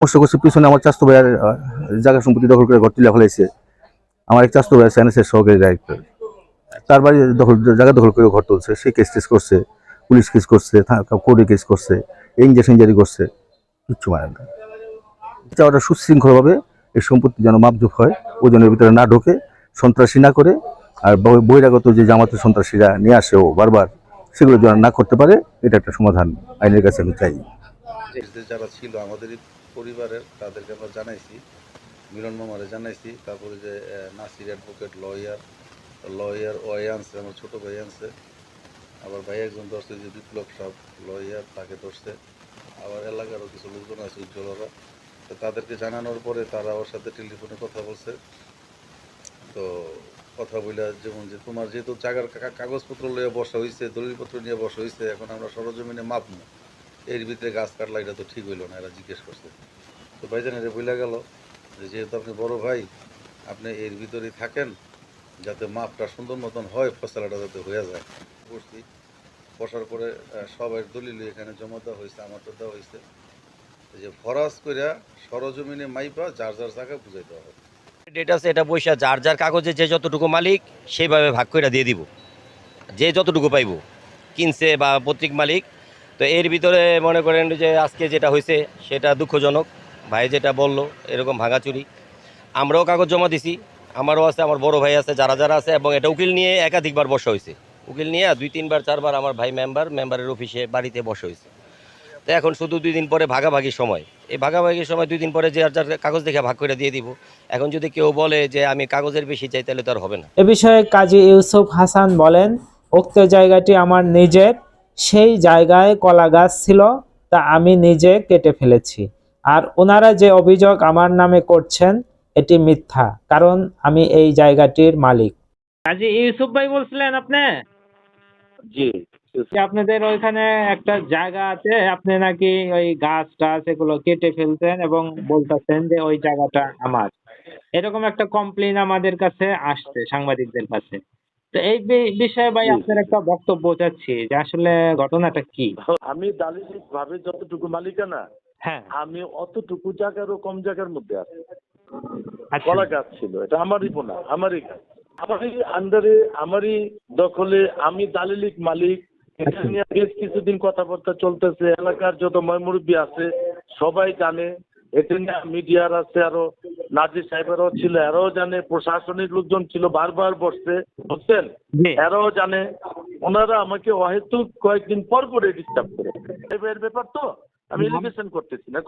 সমস্যা করছে পিছনে আমার চাস্তো ভাইয়ের জায়গা সম্পত্তি দখল করে ঘর তুলে ফেলাইছে। আমার এক চাস্তো ভাই সাইন্সের সহকারী ডাইরেক্টর তার বাড়ি দখল, জায়গা দখল করে ঘর তুলছে, সে কেস টেস করছে, পুলিশ কেস করছে কোর্টে কেস করছে ইঞ্জেকশন জারি করছে, কিচ্ছু মানে না। চাওয়াটা সুশৃঙ্খলভাবে এই সম্পত্তি যেন মাপজুপ হয়, ওজনের ভিতরে না ঢোকে, সন্ত্রাসী না করে, আর বহিরাগত যে জামাতের সন্ত্রাসীরা নিয়ে আসে ও বারবার, সেগুলো যেন না করতে পারে, এটা একটা সমাধান, আইনের কাছে আমি চাই। যারা ছিল আমাদেরই পরিবারের তাদেরকে আমরা জানাইছি, মিলন মামারে জানাইছি, তারপরে যে নাসির অ্যাডভোকেট লয়ার লয়ার ওয়াই আনছে, আমার ছোট ভাই আনছে। আবার ভাই একজন ধরছে যে বিপ্লব সাহ লয়ার তাকে ধরছে। আবার এলাকারও কিছু লোকজন আছে, উজ্জ্বলরা। তো তাদেরকে জানানোর পরে তারা ওর সাথে টেলিফোনে কথা বলছে। তো কথা বলে যেমন যে, তোমার যেহেতু জায়গার কাগজপত্র লইয়া বসা হয়েছে দলিলপত্র নিয়ে বসা হয়েছে এখন আমরা সরজমিনে মাপবো এর ভিতরে গাছ কাটলা, এটা তো ঠিক হইল না, এরা জিজ্ঞেস করছে। তো ভাইজান এটা বইলা গেল যে যেহেতু আপনি বড় ভাই, আপনি এর ভিতরেই থাকেন যাতে মাপটা সুন্দর মতন হয়, ফসলাটা যাতে হয়ে যায়। করছি বসার পরে সবাই দলিল এখানে জমা দেওয়া হয়েছে, আমারটা দেওয়া হয়েছে। যে ফরাজ কইরা সরজমিনে মাইপা, যার যার জায়গা বুঝাই দেওয়া হবে ডেট আছে, এটা বৈশা, যার যার কাগজে যে যতটুকু মালিক, সেইভাবে ভাগ করে দিয়ে দিব। যে যতটুকু পাইব, কিনছে বা পত্রিক মালিক তো এর ভিতরে মনে করেন যে আজকে যেটা হয়েছে, সেটা দুঃখজনক। ভাই যেটা বলল, এরকম ভাঙাচুরি। আমরাও কাগজ জমা দিছি। আমারও আছে, আমার বড় ভাই আছে, যারা যারা আছে, এবং এটা উকিল নিয়ে একাধিকবার বসা হয়েছে। উকিল নিয়ে দুই, তিনবার, চারবার আমার ভাই মেম্বার, মেম্বারের অফিসে, বাড়িতে বসা হয়েছে। তো এখন শুধু দুই দিন পরে ভাগাভাগির সময়। এই ভাগাভাগির সময় দুই দিন পরে যে আর যার কাগজ দেখে ভাগ করে দিয়ে দিব। এখন যদি কেউ বলে যে আমি কাগজের বেশি চাই, তাহলে তো আর হবে না। এ বিষয়ে কাজী ইউসুফ হাসান বলেন, উক্ত জায়গাটি আমার নিজের। সেই জায়গায় কলা গাছ ছিল তা আমি নিজে কেটে ফেলেছি। আর ওনারা যে অভিযোগ আমার নামে করছেন এটি মিথ্যা কারণ আমি এই জায়গাটির মালিক। কাজী ইউসুফ ভাই বলছিলেন আপনি? জি আপনাদের ওইখানে একটা জায়গা আছে আপনি নাকি ওই গাছ টাছ এগুলো কেটে ফেলতেন এবং বলতেছেন যে ওই জায়গাটা আমার। এরকম একটা কমপ্লেন আমাদের কাছে আসছে সাংবাদিকদের কাছে। তো এই বিষয়ে ভাই আপনার একটা বক্তব্য চাচ্ছি যে আসলে ঘটনাটা কি? আমি দালিলিক ভাবে যতটুকু মালিকানা হ্যাঁ। আমি অতটুকু জায়গারও কম জায়গার মধ্যে আছি। আচ্ছা। কলা গাছ ছিল এটা আমারই বোনা আমারই গাছ। আমারই আন্ডারে আমারই দখলে আমি দালিলিক মালিক। এটা আচ্ছা। নিয়ে বেশ কিছুদিন কথাবার্তা চলতেছে এলাকার যত ময়মুরব্বী আছে সবাই জানে। এটা নিয়ে মিডিয়ার আছে আরও নাজির সাহেবেরও ছিল এরাও জানে প্রশাসনিক লোকজন ছিল বারবার বসতে বুঝছেন এরও এরাও জানে ওনারা আমাকে অহেতুক কয়েকদিন পর করে ডিস্টার্ব করে এর ব্যাপার তো আমি এলিগেশন করতেছি না